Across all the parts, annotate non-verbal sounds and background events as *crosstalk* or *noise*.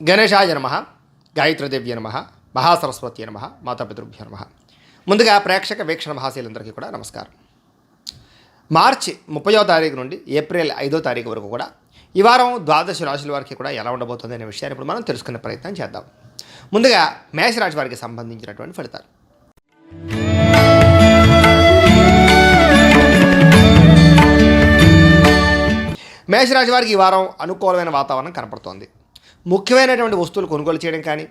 గణేశాయ నమ గాయత్రీదేవ్య నమ మహాసరస్వతి నమ మాతాపితృభ్య నమ. ముందుగా ప్రేక్షక వీక్షణ మహాశీలందరికీ కూడా నమస్కారం. మార్చి ముప్పయో తారీఖు నుండి ఏప్రిల్ ఐదో తారీఖు వరకు కూడా ఈ వారం ద్వాదశ రాశుల వారికి కూడా ఎలా ఉండబోతుంది అనే విషయాన్ని ఇప్పుడు మనం తెలుసుకునే ప్రయత్నం చేద్దాం. ముందుగా మేషరాశి వారికి సంబంధించినటువంటి ఫలితాలు. మేషరాశి వారికి ఈ వారం అనుకూలమైన వాతావరణం కనపడుతోంది. ముఖ్యమైనటువంటి వస్తువులు కొనుగోలు చేయడం కానీ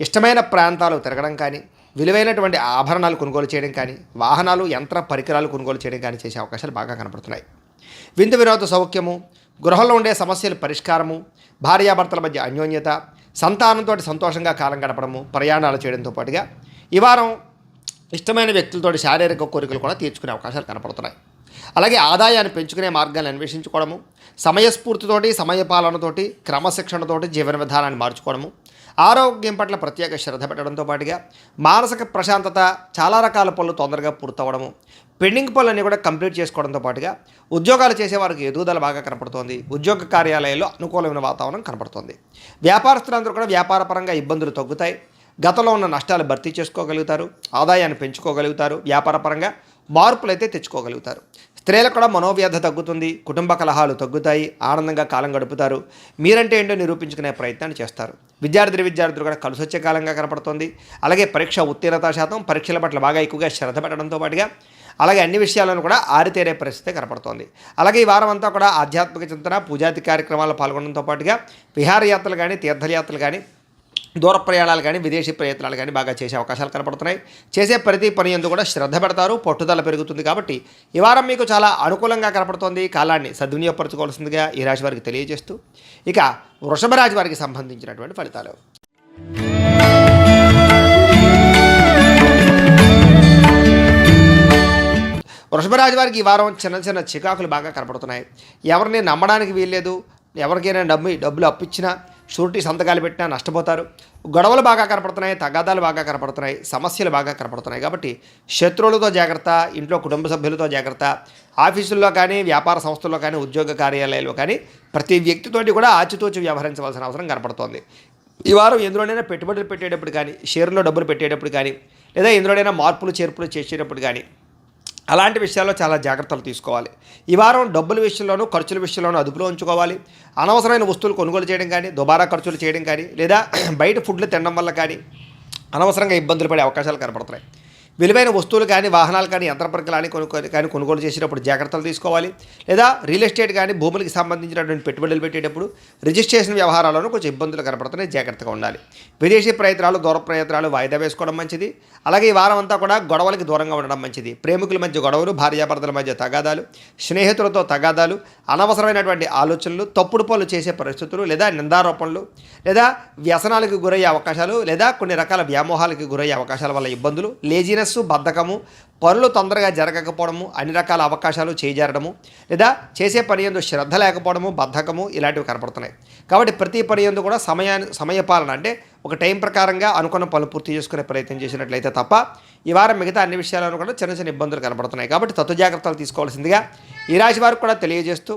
ఇష్టమైన ప్రాంతాలు తిరగడం కానీ విలువైనటువంటి ఆభరణాలు కొనుగోలు చేయడం కానీ వాహనాలు యంత్ర పరికరాలు కొనుగోలు చేయడం కానీ చేసే అవకాశాలు బాగా కనపడుతున్నాయి. విందు వినోద సౌఖ్యము గృహంలో ఉండే సమస్యల పరిష్కారము భార్యాభర్తల మధ్య అన్యోన్యత సంతానంతో సంతోషంగా కాలం గడపడము ప్రయాణాలు చేయడంతో పాటుగా ఈ వారం ఇష్టమైన వ్యక్తులతో శారీరక కోరికలు కూడా తీర్చుకునే అవకాశాలు కనపడుతున్నాయి. అలాగే ఆదాయాన్ని పెంచుకునే మార్గాన్ని అన్వేషించుకోవడము సమయస్ఫూర్తితోటి సమయపాలనతోటి క్రమశిక్షణతోటి జీవన విధానాన్ని మార్చుకోవడము ఆరోగ్యం పట్ల ప్రత్యేక శ్రద్ధ పెట్టడంతో పాటుగా మానసిక ప్రశాంతత చాలా రకాల పనులు తొందరగా పూర్తవడము పెండింగ్ పనులన్నీ కూడా కంప్లీట్ చేసుకోవడంతో పాటుగా ఉద్యోగాలు చేసేవారికి ఎదుగుదల బాగా కనపడుతోంది. ఉద్యోగ కార్యాలయాల్లో అనుకూలమైన వాతావరణం కనపడుతోంది. వ్యాపారస్తులందరూ కూడా వ్యాపారపరంగా ఇబ్బందులు తగ్గుతాయి. గతంలో ఉన్న నష్టాలు భర్తీ చేసుకోగలుగుతారు ఆదాయాన్ని పెంచుకోగలుగుతారు వ్యాపారపరంగా మార్పులు అయితే తెచ్చుకోగలుగుతారు. స్త్రీలకు కూడా మనోవ్యధ తగ్గుతుంది కుటుంబ కలహాలు తగ్గుతాయి ఆనందంగా కాలం గడుపుతారు. మీరంటే ఏంటో నిరూపించుకునే ప్రయత్నాన్ని చేస్తారు. విద్యార్థి విద్యార్థులు కూడా కలిసి వచ్చే కాలంగా కనపడుతుంది. అలాగే పరీక్ష ఉత్తీర్ణత శాతం పరీక్షల పట్ల బాగా ఎక్కువగా శ్రద్ధ పెట్టడంతో పాటుగా అలాగే అన్ని విషయాలను కూడా ఆరితేరే పరిస్థితి కనపడుతోంది. అలాగే ఈ వారం అంతా కూడా ఆధ్యాత్మిక చింతన పూజాతి కార్యక్రమాల్లో పాల్గొనడంతో పాటుగా విహారయాత్రలు కానీ తీర్థయాత్రలు కానీ దూర ప్రయాణాలు కానీ విదేశీ ప్రయత్నాలు కానీ బాగా చేసే అవకాశాలు కనపడుతున్నాయి. చేసే ప్రతి పని ఎందు కూడా శ్రద్ధ పెడతారు పట్టుదల పెరుగుతుంది కాబట్టి ఈ వారం మీకు చాలా అనుకూలంగా కనపడుతోంది. కాలాన్ని సద్వినియోగపరచుకోవాల్సిందిగా ఈ రాశి వారికి తెలియజేస్తూ ఇక వృషభ రాశి వారికి సంబంధించినటువంటి ఫలితాలు. వృషభ రాశి వారికి ఈ వారం చిన్న చిన్న చికాకులు బాగా కనపడుతున్నాయి. ఎవరిని నమ్మడానికి వీల్లేదు ఎవరికైనా డబ్బు డబ్బులు అప్పిచ్చినా షూరిటీ సంతకాలు పెట్టినా నష్టపోతారు. గొడవలు బాగా కనపడుతున్నాయి తగాదాలు బాగా కనపడుతున్నాయి సమస్యలు బాగా కనపడుతున్నాయి కాబట్టి శత్రువులతో జాగ్రత్త ఇంట్లో కుటుంబ సభ్యులతో జాగ్రత్త ఆఫీసుల్లో కానీ వ్యాపార సంస్థల్లో కానీ ఉద్యోగ కార్యాలయాల్లో కానీ ప్రతి వ్యక్తితోటి కూడా ఆచితూచి వ్యవహరించవలసిన అవసరం కనపడుతోంది. ఈ వారం ఎందులోనైనా పెట్టుబడులు పెట్టేటప్పుడు కానీ షేర్లో డబ్బులు పెట్టేటప్పుడు కానీ లేదా ఎందులోనైనా మార్పులు చేర్పులు చేసేటప్పుడు కానీ అలాంటి విషయాల్లో చాలా జాగ్రత్తలు తీసుకోవాలి. ఈ వారం డబ్బుల విషయంలోనూ ఖర్చుల విషయంలోనూ అదుపులో ఉంచుకోవాలి. అనవసరమైన వస్తువులు కొనుగోలు చేయడం కానీ దుబారా ఖర్చులు చేయడం కానీ లేదా *clears throat* బయట ఫుడ్లు తినడం వల్ల కానీ అనవసరంగా ఇబ్బందులు పడే అవకాశాలు కనపడుతున్నాయి. విలువైన వస్తువులు కానీ వాహనాలు కానీ యంత్ర పరికరాలు కొనుగోలు కానీ కొనుగోలు చేసేటప్పుడు జాగ్రత్తలు తీసుకోవాలి. లేదా రియల్ ఎస్టేట్ కానీ భూములకి సంబంధించినటువంటి పెట్టుబడులు పెట్టేటప్పుడు రిజిస్ట్రేషన్ వ్యవహారాలను కొంచెం ఇబ్బందులు కనపడుతున్నాయి. జాగ్రత్తగా ఉండాలి. విదేశీ ప్రయత్నాలు దూర ప్రయత్నాలు వాయిదా వేసుకోవడం మంచిది. అలాగే ఈ వారం అంతా కూడా గొడవలకి దూరంగా ఉండడం మంచిది. ప్రేమికుల మధ్య గొడవలు భార్యాభర్తల మధ్య తగాదాలు స్నేహితులతో తగాదాలు అనవసరమైనటువంటి ఆలోచనలు తప్పుడు పనులు చేసే పరిస్థితులు లేదా నిందారోపణలు లేదా వ్యసనాలకు గురయ్యే అవకాశాలు లేదా కొన్ని రకాల వ్యామోహాలకు గురయ్యే అవకాశాల వల్ల ఇబ్బందులు లేజినెస్ బద్ధకము పనులు తొందరగా జరగకపోవడము అన్ని రకాల అవకాశాలు చేజారడము లేదా చేసే పని ఎందు శ్రద్ధ లేకపోవడము బద్ధకము ఇలాంటివి కనపడుతున్నాయి. కాబట్టి ప్రతి పని ఎందు కూడా సమయాన్ని సమయపాలన అంటే ఒక టైం ప్రకారంగా అనుకున్న పనులు పూర్తి చేసుకునే ప్రయత్నం చేసినట్లయితే తప్ప ఈ వారం మిగతా అన్ని విషయాలను కూడా చిన్న చిన్న ఇబ్బందులు కనపడుతున్నాయి. కాబట్టి తత్వ జాగ్రత్తలు తీసుకోవాల్సిందిగా ఈ రాశి వారికి కూడా తెలియజేస్తూ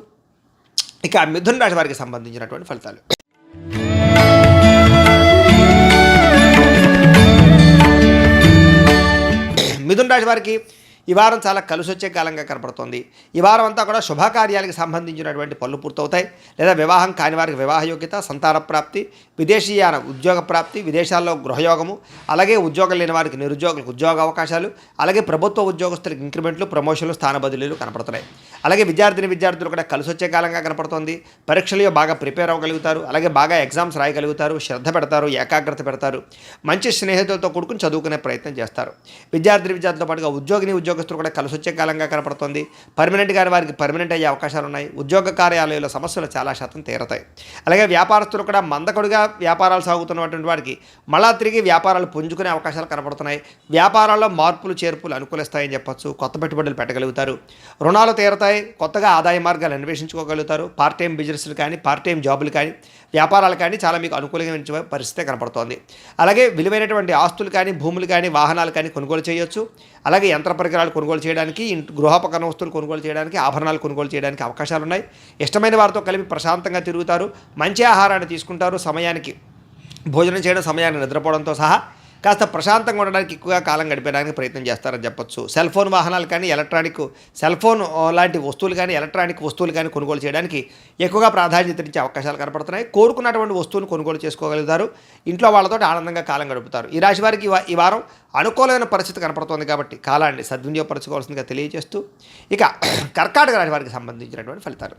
ఇక మిథున రాశి వారికి సంబంధించినటువంటి ఫలితాలు. మిథున రాశి వారికి ఈ వారం చాలా కలిసి వచ్చే కాలంగా కనపడుతోంది. ఈ వారం అంతా కూడా శుభకార్యాలకు సంబంధించినటువంటి పనులు పూర్తవుతాయి. లేదా వివాహం కాని వారికి వివాహ యోగ్యత సంతాన ప్రాప్తి విదేశీయాన ఉద్యోగ ప్రాప్తి విదేశాల్లో గృహయోగము అలాగే ఉద్యోగం లేని వారికి నిరుద్యోగులకు ఉద్యోగ అవకాశాలు అలాగే ప్రభుత్వ ఉద్యోగస్తులకు ఇంక్రిమెంట్లు ప్రమోషన్లు స్థాన బదిలీలు కనపడుతున్నాయి. అలాగే విద్యార్థిని విద్యార్థులు కూడా కలిసి వచ్చే కాలంగా కనపడుతోంది. పరీక్షలు బాగా ప్రిపేర్ అవ్వగలుగుతారు. అలాగే బాగా ఎగ్జామ్స్ రాయగలుగుతారు. శ్రద్ధ పెడతారు. ఏకాగ్రత పెడతారు. మంచి స్నేహితులతో కూడుకుని చదువుకునే ప్రయత్నం చేస్తారు. విద్యార్థిని విద్యార్థులతో పాటుగా ఉద్యోగిని ఉద్యోగస్తులు కూడా కలిసి వచ్చే కాలంగా కనపడుతోంది. పర్మనెంట్ గారి వారికి పర్మనెంట్ అయ్యే అవకాశాలు ఉన్నాయి. ఉద్యోగ కార్యాలయాల సమస్యలు చాలా శాతం తీరతాయి. అలాగే వ్యాపారస్తులు కూడా మందకొడిగా వ్యాపారాలు సాగుతున్నటువంటి వారికి మళ్ళా తిరిగి వ్యాపారాలు పుంజుకునే అవకాశాలు కనపడుతున్నాయి. వ్యాపారాల్లో మార్పులు చేర్పులు అనుకూలిస్తాయని చెప్పొచ్చు. కొత్త పెట్టుబడులు పెట్టగలుగుతారు. రుణాలు తీరతాయి. కొత్తగా ఆదాయ మార్గాలు అన్వేషించుకోగలుగుతారు. పార్ట్ టైం బిజినెస్లు కానీ పార్ట్ టైం జాబులు కానీ వ్యాపారాలు కానీ చాలా మీకు అనుకూలమైన పరిస్థితి కనపడుతోంది. అలాగే విలువైనటువంటి ఆస్తులు కానీ భూములు కానీ వాహనాలు కానీ కొనుగోలు చేయొచ్చు. అలాగే యంత్ర పరికరాలు కొనుగోలు చేయడానికి ఇంటి గృహోపకరణ వస్తువులు కొనుగోలు చేయడానికి ఆభరణాలు కొనుగోలు చేయడానికి అవకాశాలు ఉన్నాయి ఇష్టమైన వారితో కలిపి ప్రశాంతంగా తిరుగుతారు మంచి ఆహారాన్ని తీసుకుంటారు సమయానికి భోజనం చేయడం సమయాన్ని నిద్రపోవడంతో సహా. కాస్త ప్రశాంతంగా ఉండడానికి ఎక్కువగా కాలం గడిపేయడానికి ప్రయత్నం చేస్తారని చెప్పొచ్చు. సెల్ ఫోన్ వాహనాలు కానీ ఎలక్ట్రానిక్ సెల్ ఫోన్ లాంటి వస్తువులు కానీ ఎలక్ట్రానిక్ వస్తువులు కానీ కొనుగోలు చేయడానికి ఎక్కువగా ప్రాధాన్యత ఇచ్చే అవకాశాలు కనపడుతున్నాయి. కోరుకున్నటువంటి వస్తువును కొనుగోలు చేసుకోగలుగుతారు. ఇంట్లో వాళ్ళతో ఆనందంగా కాలం గడుపుతారు. ఈ రాశి వారికి ఈ ఈ వారం అనుకూలమైన పరిస్థితి కనపడుతోంది కాబట్టి కాలాన్ని సద్వినియోగపరచుకోవాల్సిందిగా తెలియజేస్తూ ఇక *clears throat* కర్కాటక రాశి వారికి సంబంధించినటువంటి ఫలితాలు.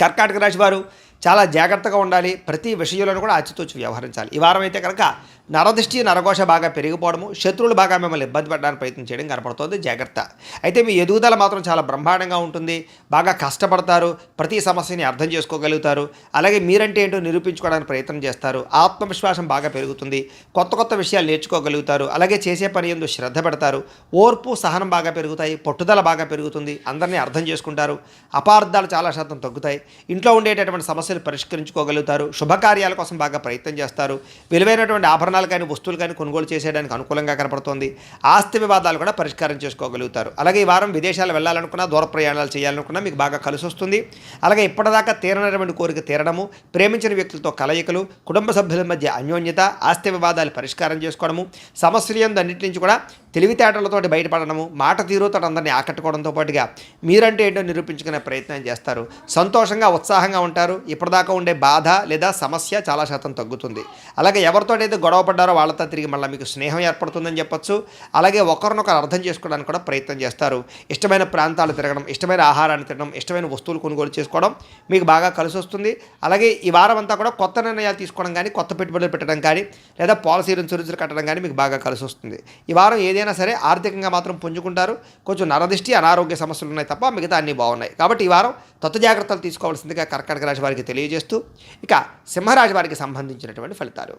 కర్కాటక రాశి వారు చాలా జాగ్రత్తగా ఉండాలి. ప్రతి విషయంలోనూ కూడా అచ్చుతూచి వ్యవహరించాలి. ఈ వారం అయితే కనుక నరదృష్టి నరఘోష బాగా పెరిగిపోవడము శత్రువులు బాగా మిమ్మల్ని ఇబ్బంది పెట్టడానికి ప్రయత్నం చేయడం కనపడుతుంది. జాగ్రత్త. అయితే మీ ఎదుగుదల మాత్రం చాలా బ్రహ్మాండంగా ఉంటుంది. బాగా కష్టపడతారు. ప్రతి సమస్యని అర్థం చేసుకోగలుగుతారు. అలాగే మీరంటే ఏంటో నిరూపించుకోవడానికి ప్రయత్నం చేస్తారు. ఆత్మవిశ్వాసం బాగా పెరుగుతుంది. కొత్త కొత్త విషయాలు నేర్చుకోగలుగుతారు. అలాగే చేసే పని ఎందు శ్రద్ధ పెడతారు. ఓర్పు సహనం బాగా పెరుగుతాయి. పట్టుదల బాగా పెరుగుతుంది. అందరినీ అర్థం చేసుకుంటారు. అపార్థాలు చాలా శాతం తగ్గుతాయి. ఇంట్లో ఉండేటటువంటి సమస్యలు పరిష్కరించుకోగలుగుతారు. శుభకార్యాల కోసం బాగా ప్రయత్నం చేస్తారు. విలువైనటువంటి ఆభరణాలు కానీ వస్తువులు కానీ కొనుగోలు చేసేయడానికి అనుకూలంగా కనపడుతోంది. ఆస్తి వివాదాలు కూడా పరిష్కారం చేసుకోగలుగుతారు. అలాగే ఈ వారం విదేశాలు వెళ్ళాలనుకున్నా దూర ప్రయాణాలు చేయాలనుకున్నా మీకు బాగా కలిసి వస్తుంది. అలాగే ఇప్పటిదాకా తీరనటువంటి కోరిక తీరడము ప్రేమించిన వ్యక్తులతో కలయికలు కుటుంబ సభ్యుల మధ్య అన్యోన్యత ఆస్తి వివాదాలు పరిష్కారం చేసుకోవడము సమస్యలు అన్నింటి నుంచి కూడా తెలివితేటలతోటి బయటపడడము మాట తీరుతో అందరినీ ఆకట్టుకోవడంతో పాటుగా మీరంటే ఏంటో నిరూపించుకునే ప్రయత్నం చేస్తారు. సంతోషంగా ఉత్సాహంగా ఉంటారు. ఇప్పటిదాకా ఉండే బాధ లేదా సమస్య చాలా శాతం తగ్గుతుంది. అలాగే ఎవరితోటైతే గొడవ పడ్డారో వాళ్ళతో తిరిగి మళ్ళీ మీకు స్నేహం ఏర్పడుతుందని చెప్పొచ్చు. అలాగే ఒకరినొకరు అర్థం చేసుకోవడానికి కూడా ప్రయత్నం చేస్తారు. ఇష్టమైన ప్రాంతాలు తిరగడం ఇష్టమైన ఆహారాన్ని తినడం ఇష్టమైన వస్తువులు కొనుగోలు చేసుకోవడం మీకు బాగా కలిసి వస్తుంది అలాగే ఈ వారం అంతా కూడా కొత్త నిర్ణయాలు తీసుకోవడం కానీ కొత్త పెట్టుబడులు పెట్టడం కానీ లేదా పాలసీ ఇన్సూరెన్స్లు కట్టడం కానీ మీకు బాగా కలిసి వస్తుంది ఈ వారం ఏదైనా సరే ఆర్థికంగా మాత్రం పుంజుకుంటారు. కొంచెం నరదిష్టి అనారోగ్య సమస్యలు ఉన్నాయి తప్ప మిగతా అన్నీ బాగున్నాయి. కాబట్టి ఈ వారం తత్వ జాగ్రత్తలు తీసుకోవాల్సిందిగా కర్కాటక రాశి వారికి తెలియజేస్తూ ఇక సింహరాశి వారికి సంబంధించినటువంటి ఫలితాలు.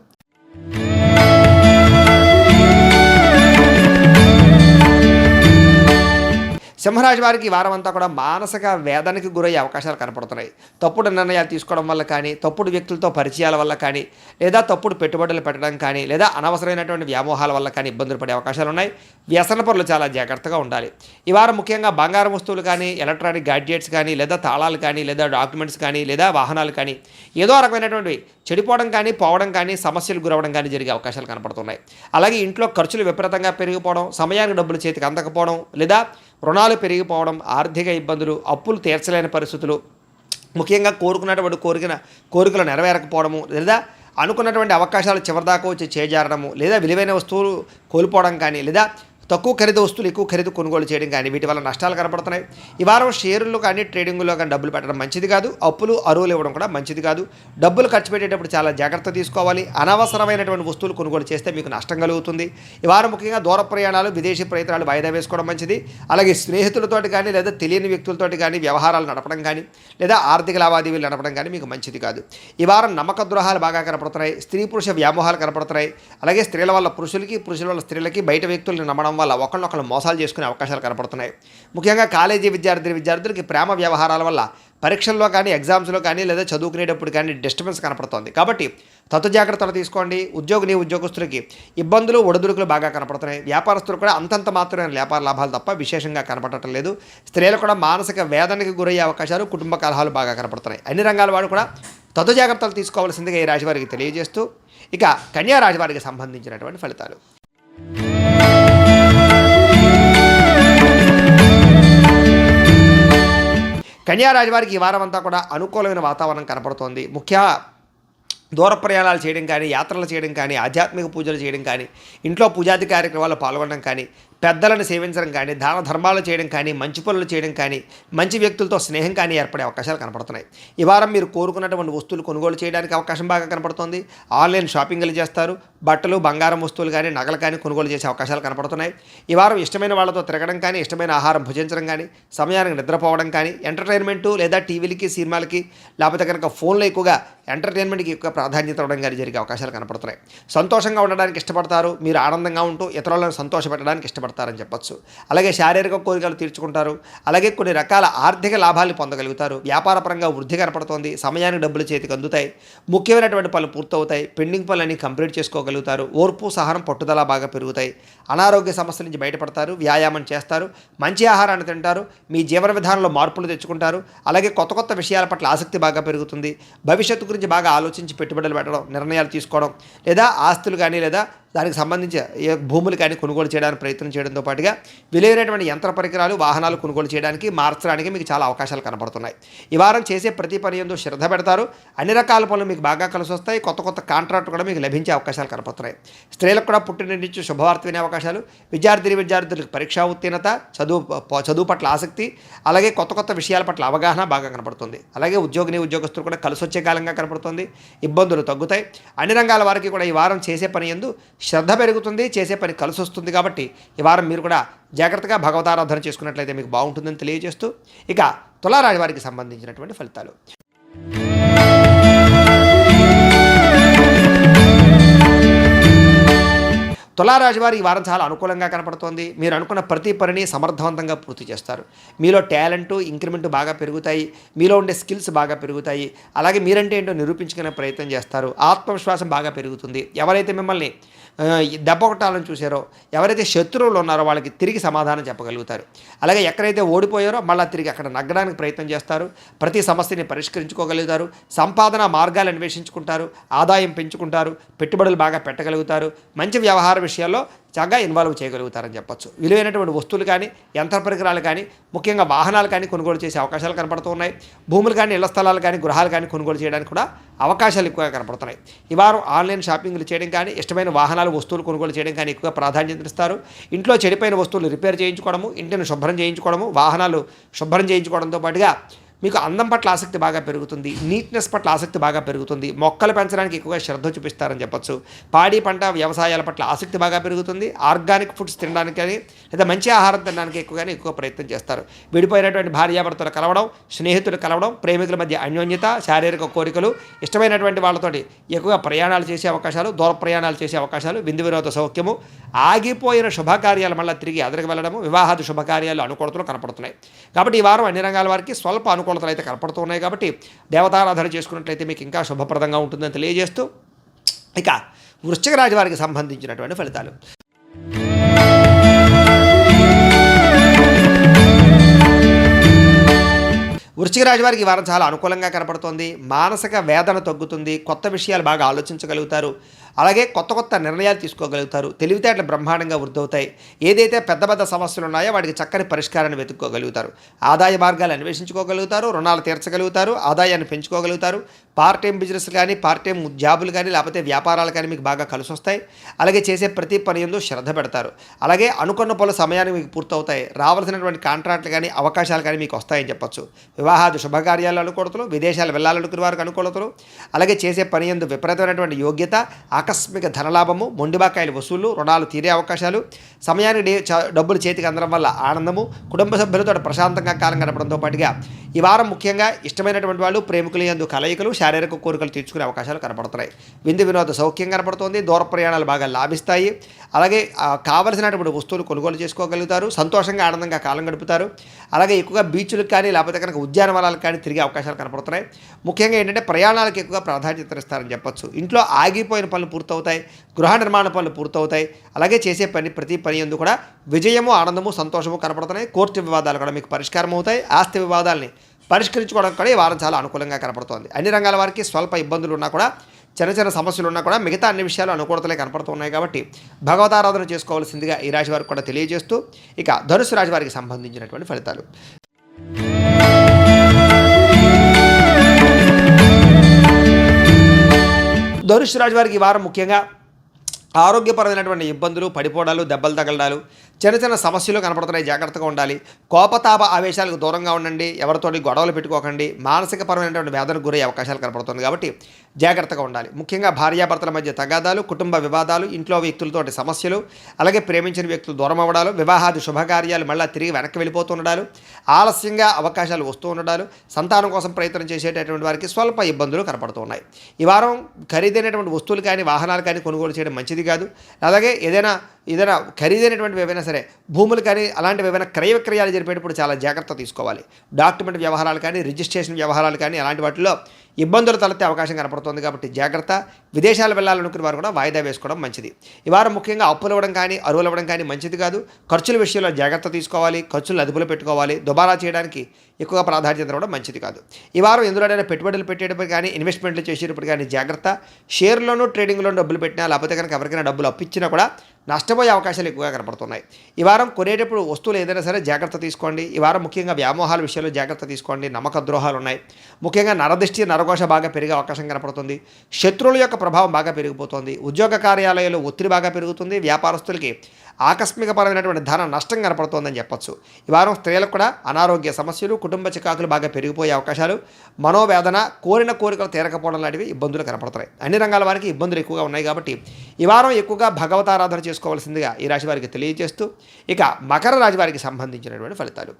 సింహరాశి వారికి వారమంతా వారం అంతా కూడా మానసిక వేదనకి గురయ్యే అవకాశాలు కనపడుతున్నాయి. తప్పుడు నిర్ణయాలు తీసుకోవడం వల్ల కానీ తప్పుడు వ్యక్తులతో పరిచయాల వల్ల కానీ లేదా తప్పుడు పెట్టుబడులు పెట్టడం కానీ లేదా అనవసరమైనటువంటి వ్యామోహాల వల్ల కానీ ఇబ్బందులు పడే అవకాశాలు ఉన్నాయి. వ్యసన పనులు చాలా జాగ్రత్తగా ఉండాలి. ఈ వారం ముఖ్యంగా బంగారం వస్తువులు కానీ ఎలక్ట్రానిక్ గాడ్జెట్స్ కానీ లేదా తాళాలు కానీ లేదా డాక్యుమెంట్స్ కానీ లేదా వాహనాలు కానీ ఏదో రకమైనటువంటి చెడిపోవడం కానీ పోవడం కానీ సమస్యలు గురవడం కానీ జరిగే అవకాశాలు కనపడుతున్నాయి. అలాగే ఇంట్లో ఖర్చులు విపరీతంగా పెరిగిపోవడం సమయానికి డబ్బులు చేతికి అందకపోవడం లేదా రుణాలు పెరిగిపోవడం ఆర్థిక ఇబ్బందులు అప్పులు తీర్చలేని పరిస్థితులు ముఖ్యంగా కోరుకున్నటువంటి కోరికన కోరికలు నెరవేరకపోవడము లేదా అనుకున్నటువంటి అవకాశాలు చివరిదాకా వచ్చి చేజారడము లేదా విలువైన వస్తువులు కోల్పోవడం కానీ లేదా తక్కువ ఖరీదు వస్తువులు ఎక్కువ ఖరీదు కొనుగోలు చేయడం కానీ వీటి వల్ల నష్టాలు కనపడుతున్నాయి. ఈ వారం షేర్లు కానీ ట్రేడింగ్లో కానీ డబ్బులు పెట్టడం మంచిది కాదు. అప్పులు అరువులు ఇవ్వడం కూడా మంచిది కాదు. డబ్బులు ఖర్చు పెట్టేటప్పుడు చాలా జాగ్రత్త తీసుకోవాలి. అనవసరమైనటువంటి వస్తువులు కొనుగోలు చేస్తే మీకు నష్టం కలుగుతుంది. ఈ వారం ముఖ్యంగా దూర ప్రయాణాలు విదేశీ ప్రయత్నాలు వాయిదా వేసుకోవడం మంచిది. అలాగే స్నేహితులతోటి కానీ లేదా తెలియని వ్యక్తులతోటి కానీ వ్యవహారాలు నడపడం కానీ లేదా ఆర్థిక లావాదేవీలు నడపడం కానీ మీకు మంచిది కాదు. ఈ వారం నమ్మక ద్రోహాలు బాగా కనపడుతున్నాయి. స్త్రీ పురుష వ్యామోహాలు కనపడుతున్నాయి. అలాగే స్త్రీల వల్ల పురుషులకి పురుషుల వల్ల స్త్రీలకి బయట వ్యక్తులను నమ్మడం వల్ల ఒకళ్ళొకళ్ళు మోసాలు చేసుకునే అవకాశాలు కనపడుతున్నాయి. ముఖ్యంగా కాలేజీ విద్యార్థి విద్యార్థులకి ప్రేమ వ్యవహారాల వల్ల పరీక్షల్లో కానీ ఎగ్జామ్స్లో కానీ లేదా చదువుకునేటప్పుడు కానీ డిస్టర్బెన్స్ కనపడుతోంది. కాబట్టి తత్వ జాగ్రత్తలు తీసుకోండి. ఉద్యోగిని ఉద్యోగస్తులకి ఇబ్బందులు ఒడిదుడుకులు బాగా కనపడుతున్నాయి. వ్యాపారస్తులు కూడా అంతంత మాత్రమే వ్యాపార లాభాలు తప్ప విశేషంగా కనపడటం లేదు. స్త్రీలు కూడా మానసిక వేదనకి గురయ్యే అవకాశాలు కుటుంబ కలహాలు బాగా కనపడుతున్నాయి. అన్ని రంగాల వాడు కూడా తత్వ జాగ్రత్తలు తీసుకోవాల్సిందిగా ఈ రాశివారికి తెలియజేస్తూ ఇక కన్యా రాశివారికి సంబంధించినటువంటి ఫలితాలు. కన్యా వారికి ఈ వారం అంతా కూడా అనుకూలమైన వాతావరణం కనపడుతోంది. ముఖ్య దూర ప్రయాణాలు చేయడం కానీ యాత్రలు చేయడం కానీ ఆధ్యాత్మిక పూజలు చేయడం కానీ ఇంట్లో పూజాది కార్యక్రమాల్లో పాల్గొనడం కానీ పెద్దలను సేవించడం కానీ దాన ధర్మాలు చేయడం కానీ మంచి పనులు చేయడం కానీ మంచి వ్యక్తులతో స్నేహం కానీ ఏర్పడే అవకాశాలు కనపడుతున్నాయి. ఈ వారం మీరు కోరుకున్నటువంటి వస్తువులు కొనుగోలు చేయడానికి అవకాశం బాగా కనపడుతుంది. ఆన్లైన్ షాపింగ్లు చేస్తారు. బట్టలు బంగారం వస్తువులు కానీ నగలు కానీ కొనుగోలు చేసే అవకాశాలు కనపడుతున్నాయి. ఈ వారం ఇష్టమైన వాళ్ళతో తిరగడం కానీ ఇష్టమైన ఆహారం భుజించడం కానీ సమయానికి నిద్రపోవడం కానీ ఎంటర్టైన్మెంటు లేదా టీవీలకి సినిమాలకి లేకపోతే కనుక ఫోన్లో ఎక్కువగా ఎంటర్టైన్మెంట్కి ఎక్కువ ప్రాధాన్యత ఇవ్వడం కానీ జరిగే అవకాశాలు కనపడుతున్నాయి. సంతోషంగా ఉండడానికి ఇష్టపడతారు. మీరు ఆనందంగా ఉంటూ ఇతరులను సంతోషపెట్టడానికి ఇష్టపడతారు. బయటపడతారని చెప్పొచ్చు. అలాగే శారీరక కోరికలు తీర్చుకుంటారు. అలాగే కొన్ని రకాల ఆర్థిక లాభాలు పొందగలుగుతారు. వ్యాపారపరంగా వృద్ధి కనపడుతోంది. సమయానికి డబ్బులు చేతికి అందుతాయి. ముఖ్యమైనటువంటి పనులు పూర్తవుతాయి. పెండింగ్ పనులన్నీ కంప్లీట్ చేసుకోగలుగుతారు. ఓర్పు సహనం పట్టుదల బాగా పెరుగుతాయి. అనారోగ్య సమస్యల నుంచి బయటపడతారు వ్యాయామం చేస్తారు మంచి ఆహారాన్ని తింటారు మీ జీవన విధానంలో మార్పులు తెచ్చుకుంటారు అలాగే కొత్త కొత్త విషయాల పట్ల ఆసక్తి బాగా పెరుగుతుంది భవిష్యత్తు గురించి బాగా ఆలోచించి పెట్టుబడులు పెట్టడం నిర్ణయాలు తీసుకోవడం లేదా ఆస్తులు కానీ లేదా దానికి సంబంధించి భూములు కానీ కొనుగోలు చేయడానికి ప్రయత్నం చేయడంతో పాటుగా విలువైనటువంటి యంత్ర పరికరాలు వాహనాలు కొనుగోలు చేయడానికి మార్చడానికి మీకు చాలా అవకాశాలు కనబడుతున్నాయి. ఈ వారం చేసే ప్రతి పని ఎందు శ్రద్ధ పెడతారు అన్ని రకాల పనులు మీకు బాగా కలిసి వస్తాయి కొత్త కొత్త కాంట్రాక్ట్ కూడా మీకు లభించే అవకాశాలు కనపడుతున్నాయి. స్త్రీలకు కూడా పుట్టిన నుంచి శుభవార్త వినే అవకాశాలు. విద్యార్థిని విద్యార్థులకు పరీక్షా ఉత్తీర్ణత చదువు చదువు పట్ల ఆసక్తి అలాగే కొత్త కొత్త విషయాల పట్ల అవగాహన బాగా కనపడుతుంది అలాగే ఉద్యోగిని ఉద్యోగస్తులు కూడా కలిసి వచ్చే కాలంగా కనపడుతుంది ఇబ్బందులు తగ్గుతాయి. అన్ని రంగాల వారికి కూడా ఈ వారం చేసే పని ఎందు శ్రద్ధ పెరుగుతుంది చేసే పని కలిసి వస్తుంది కాబట్టి ఈ వారం మీరు కూడా జాగ్రత్తగా భగవతారాధన చేసుకున్నట్లయితే మీకు బాగుంటుందని తెలియజేస్తూ ఇక తులారాశి వారికి సంబంధించినటువంటి ఫలితాలు. తులారాశి వారు ఈ వారం చాలా అనుకూలంగా కనపడుతోంది. మీరు అనుకున్న ప్రతి పనిని సమర్థవంతంగా పూర్తి చేస్తారు. మీలో టాలెంట్ ఇంక్రిమెంట్ బాగా పెరుగుతాయి. మీలో ఉండే స్కిల్స్ బాగా పెరుగుతాయి. అలాగే మీరంటే ఏంటో నిరూపించుకునే ప్రయత్నం చేస్తారు. ఆత్మవిశ్వాసం బాగా పెరుగుతుంది. ఎవరైతే మిమ్మల్ని దెబ్బ కొట్టాలని చూసారో ఎవరైతే శత్రువులు ఉన్నారో వాళ్ళకి తిరిగి సమాధానం చెప్పగలుగుతారు. అలాగే ఎక్కడైతే ఓడిపోయారో మళ్ళీ తిరిగి అక్కడ నగ్గడానికి ప్రయత్నం చేస్తారు. ప్రతి సమస్యని పరిష్కరించుకోగలుగుతారు. సంపాదన మార్గాలు అన్వేషించుకుంటారు. ఆదాయం పెంచుకుంటారు. పెట్టుబడులు బాగా పెట్టగలుగుతారు. మంచి వ్యవహార విషయాల్లో చక్కగా ఇన్వాల్వ్ చేయగలుగుతారని చెప్పొచ్చు. విలువైనటువంటి వస్తువులు కానీ యంత్ర పరికరాలు కానీ ముఖ్యంగా వాహనాలు కానీ కొనుగోలు చేసే అవకాశాలు కనపడుతూ ఉన్నాయి. భూములు కానీ ఇళ్ళ స్థలాలు కానీ గృహాలు కానీ కొనుగోలు చేయడానికి కూడా అవకాశాలు ఎక్కువగా కనపడుతున్నాయి. ఈ వారం ఆన్లైన్ షాపింగ్లు చేయడం కానీ ఇష్టమైన వాహనాలు వస్తువులు కొనుగోలు చేయడం కానీ ఎక్కువగా ప్రాధాన్యత ఇస్తారు. ఇంట్లో చెడిపోయిన వస్తువులు రిపేర్ చేయించుకోవడము ఇంటిని శుభ్రం చేయించుకోవడము వాహనాలు శుభ్రం చేయించుకోవడంతో పాటుగా మీకు అందం పట్ల ఆసక్తి బాగా పెరుగుతుంది నీట్నెస్ పట్ల ఆసక్తి బాగా పెరుగుతుంది మొక్కలు పెంచడానికి ఎక్కువగా శ్రద్ధ చూపిస్తారని చెప్పొచ్చు. పాడి పంట వ్యవసాయాల పట్ల ఆసక్తి బాగా పెరుగుతుంది ఆర్గానిక్ ఫుడ్స్ తినడానికి కానీ లేదా మంచి ఆహారం తినడానికి ఎక్కువగానే ఎక్కువ ప్రయత్నం చేస్తారు. విడిపోయినటువంటి భార్యాభర్తలు కలవడం స్నేహితులు కలవడం ప్రేమికుల మధ్య అన్యోన్యత శారీరక కోరికలు ఇష్టమైనటువంటి వాళ్ళతోటి ఎక్కువగా ప్రయాణాలు చేసే అవకాశాలు దూర ప్రయాణాలు చేసే అవకాశాలు విందు వినోద సౌఖ్యము ఆగిపోయిన శుభకార్యాలు మళ్ళీ తిరిగి ఎదురుకు వెళ్ళడము వివాహాది శుభకార్యాలు అనుకూలతలు కనపడుతున్నాయి. కాబట్టి ఈ వారం అన్ని రంగాల వారికి స్వల్ప అనుకూలతలు అయితే కనపడుతున్నాయి కాబట్టి దేవతారాధన చేసుకున్నట్లయితే మీకు ఇంకా శుభప్రదంగా ఉంటుందని తెలియజేస్తూ ఇక వృశ్చిక రాశి వారికి సంబంధించినటువంటి ఫలితాలు. వృశ్చిక రాశి వారికి వారం చాలా అనుకూలంగా కనపడుతోంది. మానసిక వేదన తగ్గుతుంది. కొత్త విషయాలు బాగా ఆలోచించగలుగుతారు. అలాగే కొత్త కొత్త నిర్ణయాలు తీసుకోగలుగుతారు. తెలివితేటలు బ్రహ్మాండంగా వృద్ధవుతాయి. ఏదైతే పెద్ద పెద్ద సమస్యలు ఉన్నాయో వాటికి చక్కని పరిష్కారాన్ని వెతుక్కోగలుగుతారు. ఆదాయ మార్గాలు అన్వేషించుకోగలుగుతారు రుణాలు తీర్చగలుగుతారు ఆదాయాన్ని పెంచుకోగలుగుతారు. పార్ట్ టైం బిజినెస్ కానీ పార్ట్ టైం జాబులు కానీ లేకపోతే వ్యాపారాలు కానీ మీకు బాగా కలిసి వస్తాయి అలాగే చేసే ప్రతి పని ఎందు శ్రద్ధ పెడతారు. అలాగే అనుకున్న పనులు సమయానికి మీకు పూర్తవుతాయి. రావాల్సినటువంటి కాంట్రాక్ట్లు కానీ అవకాశాలు కానీ మీకు వస్తాయని చెప్పొచ్చు. వివాహాది శుభకార్యాలు అనుకూలతలు విదేశాలు వెళ్ళాలనుకునే వారికి అనుకూలతలు. అలాగే చేసే పని ఎందు విపరీతమైనటువంటి యోగ్యత ఆకస్మిక ధనలాభము మొండిబాకాయలు వసూళ్ళు రుణాలు తీరే అవకాశాలు సమయానికి డే- డబ్బులు చేతికి అందడం వల్ల ఆనందము కుటుంబ సభ్యులతో ప్రశాంతంగా కాలం గడపడంతో పాటుగా ఈ వారం ముఖ్యంగా ఇష్టమైనటువంటి వాళ్ళు ప్రేమికులు ఎందు కలయికలు శారీరక కోరికలు తీర్చుకునే అవకాశాలు కనపడుతున్నాయి. విందు వినోద సౌఖ్యం కనపడుతోంది. దూర ప్రయాణాలు బాగా లాభిస్తాయి. అలాగే కావలసినటువంటి వస్తువులు కొనుగోలు చేసుకోగలుగుతారు. సంతోషంగా ఆనందంగా కాలం గడుపుతారు. అలాగే ఎక్కువగా బీచ్లకు కానీ లేకపోతే కనుక ఉద్యానవనాలకు కానీ తిరిగే అవకాశాలు కనపడుతున్నాయి. ముఖ్యంగా ఏంటంటే ప్రయాణాలకు ఎక్కువగా ప్రాధాన్యత ఇస్తారని చెప్పొచ్చు. ఇంట్లో ఆగిపోయిన పనులు పూర్తవుతాయి. గృహ నిర్మాణ పనులు పూర్తవుతాయి. అలాగే చేసే పని ప్రతి పని ఎందు కూడా విజయము ఆనందము సంతోషము కనపడుతున్నాయి. కోర్టు వివాదాలు కూడా మీకు పరిష్కారం అవుతాయి ఆస్తి వివాదాలని పరిష్కరించుకోవడం కూడా ఈ వారం చాలా అనుకూలంగా కనపడుతోంది. అన్ని రంగాల వారికి స్వల్ప ఇబ్బందులు ఉన్నా కూడా చిన్న చిన్న సమస్యలు ఉన్నా కూడా మిగతా అన్ని విషయాలు అనుకూలతలే కనపడుతున్నాయి కాబట్టి భగవతారాధన చేసుకోవాల్సిందిగా ఈ రాశి వారికి కూడా తెలియజేస్తూ ఇక ధనుసు రాశి వారికి సంబంధించినటువంటి ఫలితాలు. ధనుసు రాశి వారికి ఈ వారం ముఖ్యంగా ఆరోగ్యపరమైనటువంటి ఇబ్బందులు పడిపోవడాలు దెబ్బలు తగలడాలు చిన్న చిన్న సమస్యలు కనపడుతున్నాయి. జాగ్రత్తగా ఉండాలి. కోపతాప ఆవేశాలకు దూరంగా ఉండండి. ఎవరితోటి గొడవలు పెట్టుకోకండి. మానసికపరమైనటువంటి వేదనకు గురయ్యే అవకాశాలు కనపడుతుంది కాబట్టి జాగ్రత్తగా ఉండాలి. ముఖ్యంగా భార్యాభర్తల మధ్య తగాదాలు కుటుంబ వివాదాలు ఇంట్లో వ్యక్తులతోటి సమస్యలు అలాగే ప్రేమించిన వ్యక్తులు దూరం అవ్వడాలు వివాహాది శుభకార్యాలు మళ్ళీ తిరిగి వెనక్కి వెళ్ళిపోతుండడాలు ఆలస్యంగా అవకాశాలు వస్తూ ఉండడాలు సంతానం కోసం ప్రయత్నం చేసేటటువంటి వారికి స్వల్ప ఇబ్బందులు కనపడుతూ ఉన్నాయి. ఈ వారం ఖరీదైనటువంటి వస్తువులు కానీ వాహనాలు కానీ కొనుగోలు చేయడం మంచిది కాదు. అలాగే ఏదైనా ఏదైనా ఖరీదైనటువంటి ఏవైనా సరే భూములు కానీ అలాంటివి ఏమైనా క్రయ విక్రయాలు జరిపేటప్పుడు చాలా జాగ్రత్త తీసుకోవాలి. డాక్యుమెంట్ వ్యవహారాలు కానీ రిజిస్ట్రేషన్ వ్యవహారాలు కానీ అలాంటి వాటిలో ఇబ్బందులు తలెత్తే అవకాశం కనపడుతుంది కాబట్టి జాగ్రత్త. విదేశాలు వెళ్ళాలనుకునే వారు కూడా వాయిదా వేసుకోవడం మంచిది. ఈ వారం ముఖ్యంగా అప్పులు ఇవ్వడం కానీ అరువులు ఇవ్వడం కానీ మంచిది కాదు. ఖర్చుల విషయంలో జాగ్రత్త తీసుకోవాలి. ఖర్చులు అదుపులో పెట్టుకోవాలి. దుబారా చేయడానికి ఎక్కువగా ప్రాధాన్యత ఇవ్వడం మంచిది కాదు. ఈ వారం ఎందులోనైనా పెట్టుబడులు పెట్టేటప్పుడు కానీ ఇన్వెస్ట్మెంట్లు చేసేటప్పుడు కానీ జాగ్రత్త. షేర్లోనూ ట్రేడింగ్లోనూ డబ్బులు పెట్టినా లేకపోతే కనుక ఎవరికైనా డబ్బులు అప్పించినా కూడా నష్టపోయే అవకాశాలు ఎక్కువగా కనపడుతున్నాయి. ఈ వారం కొనేటప్పుడు వస్తువులు ఏదైనా సరే జాగ్రత్త తీసుకోండి. ఈ వారం ముఖ్యంగా వ్యామోహాల విషయంలో జాగ్రత్త తీసుకోండి. నమ్మక ద్రోహాలు ఉన్నాయి. ముఖ్యంగా నరదృష్టి నరఘోష బాగా పెరిగే అవకాశం కనపడుతుంది. శత్రువుల యొక్క ప్రభావం బాగా పెరిగిపోతుంది. ఉద్యోగ కార్యాలయాల్లో ఒత్తిడి బాగా పెరుగుతుంది. వ్యాపారస్తులకి ఆకస్మికపరమైనటువంటి ధన నష్టం కనపడుతోందని చెప్పొచ్చు. ఈ వారం స్త్రీలకు కూడా అనారోగ్య సమస్యలు కుటుంబ చికాకులు బాగా పెరిగిపోయే అవకాశాలు మనోవేదన కోరిన కోరికలు తీరకపోవడం లాంటివి ఇబ్బందులు కనపడుతున్నాయి. అన్ని రంగాల వారికి ఇబ్బందులు ఎక్కువగా ఉన్నాయి కాబట్టి ఈ వారం ఎక్కువగా భగవతారాధన చేసుకోవాల్సిందిగా ఈ రాశి వారికి తెలియజేస్తూ ఇక మకర రాశి వారికి సంబంధించినటువంటి ఫలితాలు.